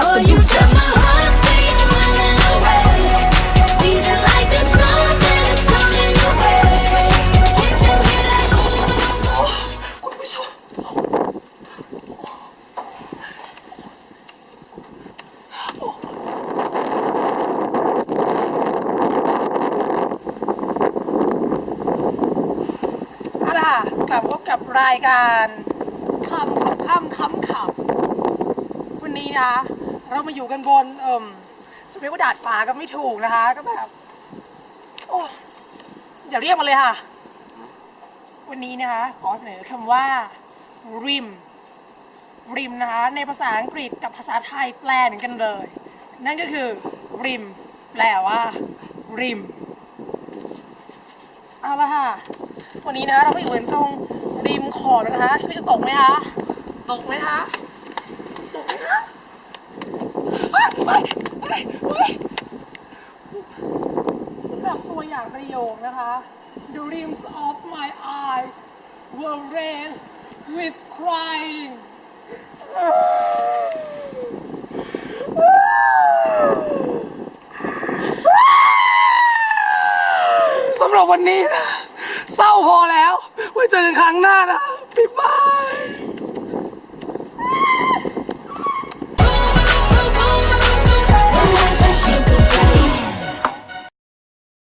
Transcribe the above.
drop Oh, the you boots set down. my heart beating, running away. Beating like a drum and it's coming your way. Can't you hear that boom? คุณผู้ชม เอาล่ะกลับพบกับรายการคำขับคำคำขับวันนี้นะ เรามาอยู่กันบนเอ่มจะเรียกว่าดาดฟ้าก็ไม่ถูกนะคะ ก็แบบโอ้อย่าเรียกมาเลยค่ะ วันนี้นะคะ ขอเสนอคำว่า rim rim นะคะ ในภาษาอังกฤษกับภาษาไทยแปลเหมือนกันเลย นั่นก็คือ rim แปลว่า rim เอาละค่ะ วันนี้นะคะเราก็อยู่กันตรงริมขอบแล้วนะคะพี่จะตกไหมคะ ตกไหมคะ ตกไหมคะ สำหรับตัวอย่างประโยคนะคะ The rims of my eyes were red with crying สำหรับวันนี้นะ เศร้าพอแล้ว ไว้เจอกันครั้งหน้านะบ๊ายบาย